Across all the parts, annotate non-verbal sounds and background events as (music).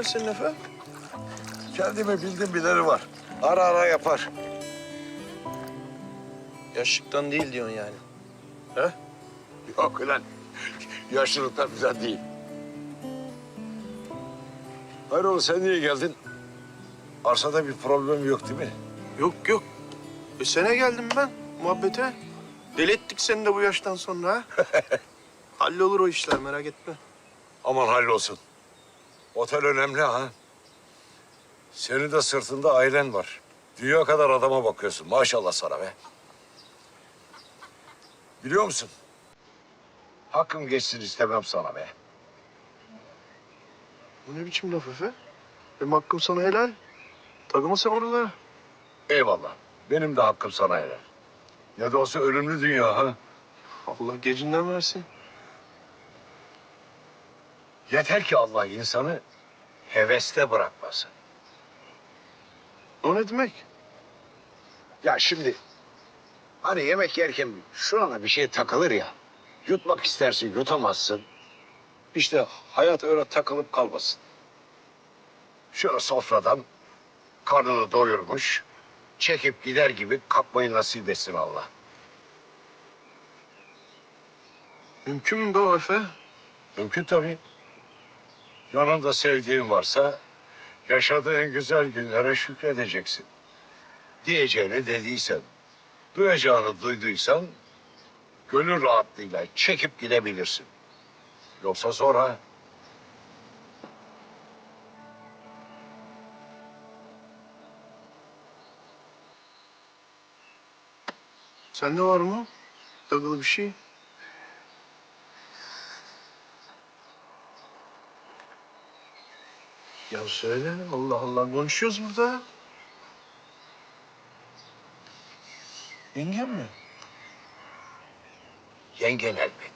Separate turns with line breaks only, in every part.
senin Efe?
Kendimi bildim bileni var. Ara ara yapar.
Yaşlıktan değil diyorsun yani. He?
Yok ulan. Yaşlılıktan güzel değil. Hayrola sen niye geldin? Arsada bir problem yok değil mi?
Yok yok. E sene geldim ben muhabbete. Deli ettik seni de bu yaştan sonra ha. (laughs) Hallolur o işler merak etme.
Aman hallolsun. Otel önemli ha. Senin de sırtında ailen var. Dünya kadar adama bakıyorsun. Maşallah sana be. Biliyor musun? Hakkım geçsin istemem sana be.
Bu ne biçim laf Efe? Benim hakkım sana helal. Takılma sen oralara.
Eyvallah. Benim de hakkım sana helal. Ya da olsa ölümlü dünya ha.
Allah gecinden versin.
Yeter ki Allah insanı heveste bırakmasın.
O ne demek?
Ya şimdi hani yemek yerken şurana bir şey takılır ya. Yutmak istersin yutamazsın. İşte hayat öyle takılıp kalmasın. Şöyle sofradan karnını doyurmuş, çekip gider gibi kalkmayı nasip etsin Allah.
Mümkün mü Efe?
Mümkün tabii. Yanında sevdiğin varsa yaşadığın güzel günlere şükredeceksin. Diyeceğini dediysen, duyacağını duyduysan gönül rahatlığıyla çekip gidebilirsin. Yoksa sonra
Sende var mı? Takılı bir şey. Ya söyle. Allah Allah. Konuşuyoruz burada. Yengem mi?
yengen elbet.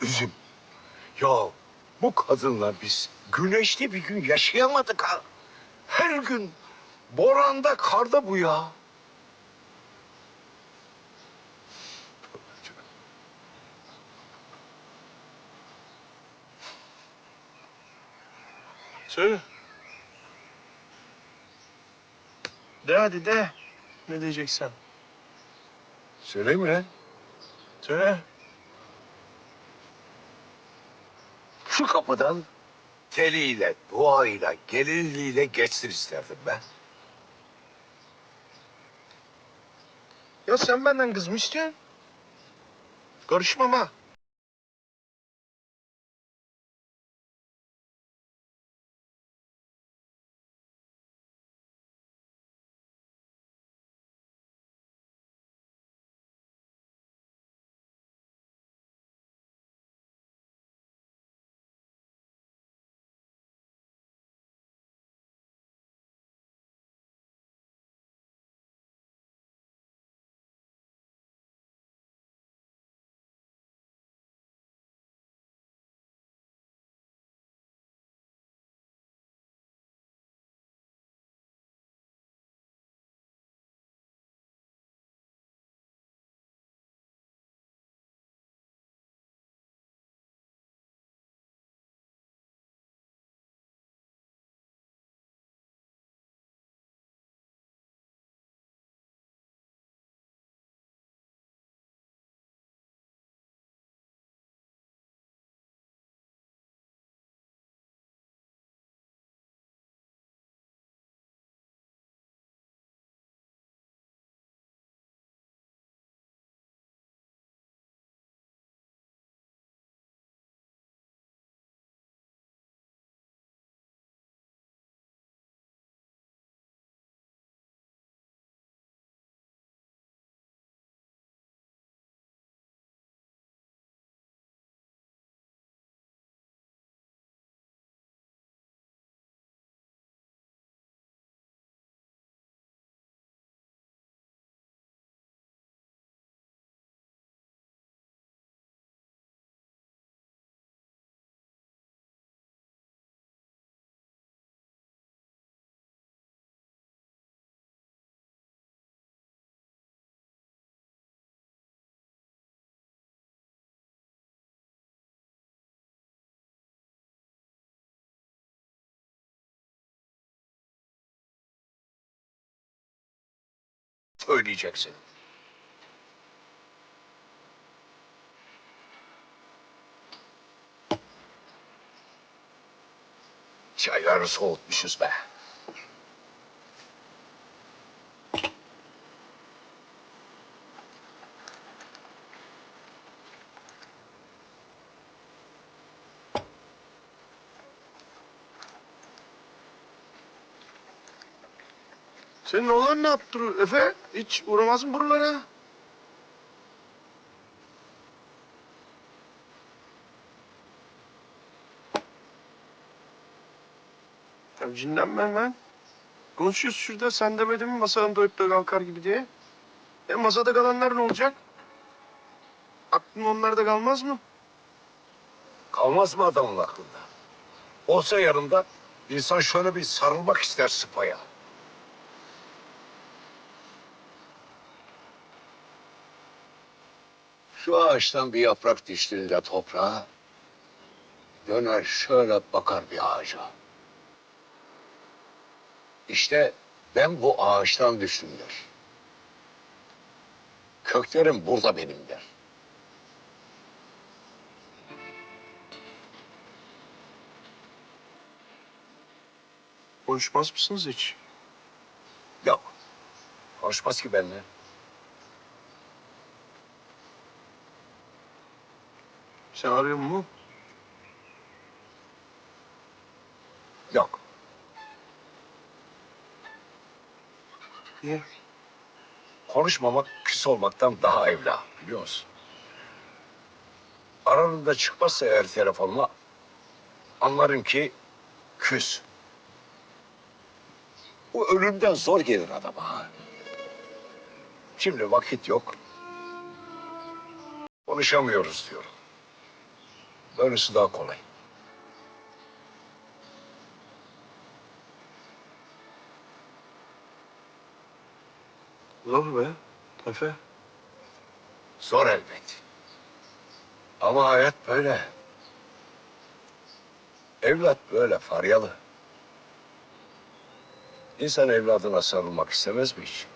Üzüm. Ya bu kadınla biz güneşli bir gün yaşayamadık ha. Her gün boranda karda bu ya.
Söyle. De hadi de. Ne diyeceksen.
Söyleyeyim mi lan?
Söyle.
Şu kapıdan teliyle, duayla, gelinliğiyle geçsin isterdim ben.
Ya sen benden kız mı istiyorsun? Karışmam ha.
Söyleyeceksin. Çayları soğutmuşuz be.
Senin oğlan ne yaptı Efe? Hiç uğramaz mı buralara? Ya cinlenmem ben. Konuşuyoruz şurada. Sen demedin mi masadan doyup da kalkar gibi diye? E masada kalanlar ne olacak? Aklın onlarda kalmaz mı?
Kalmaz mı adamın aklında? Olsa yanında insan şöyle bir sarılmak ister sıpaya. Şu ağaçtan bir yaprak düştüğünde toprağa döner şöyle bakar bir ağaca. İşte ben bu ağaçtan düştüm der. Köklerim burada benim der.
Konuşmaz mısınız hiç?
Yok. Konuşmaz ki benimle.
Sen arıyor mu?
Yok.
Niye?
Konuşmamak küs olmaktan daha evla biliyor musun? Aranında çıkmazsa eğer telefonla anlarım ki küs. Bu ölümden zor gelir adama. Şimdi vakit yok. Konuşamıyoruz diyorum. Böylesi daha kolay.
Zor be. Efe.
Zor elbet. Ama hayat böyle. Evlat böyle faryalı. İnsan evladına sarılmak istemez mi hiç?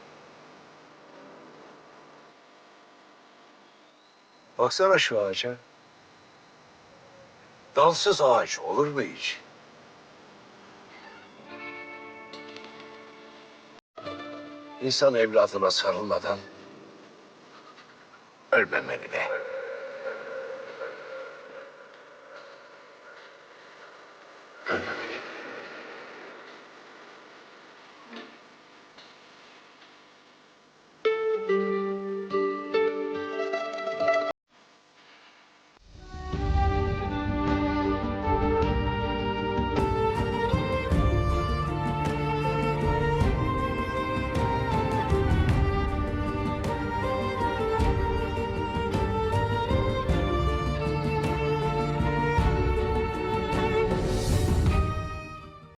Baksana şu ağaca. Dalsız ağaç olur mu hiç? İnsan evladına sarılmadan ölmemeli be.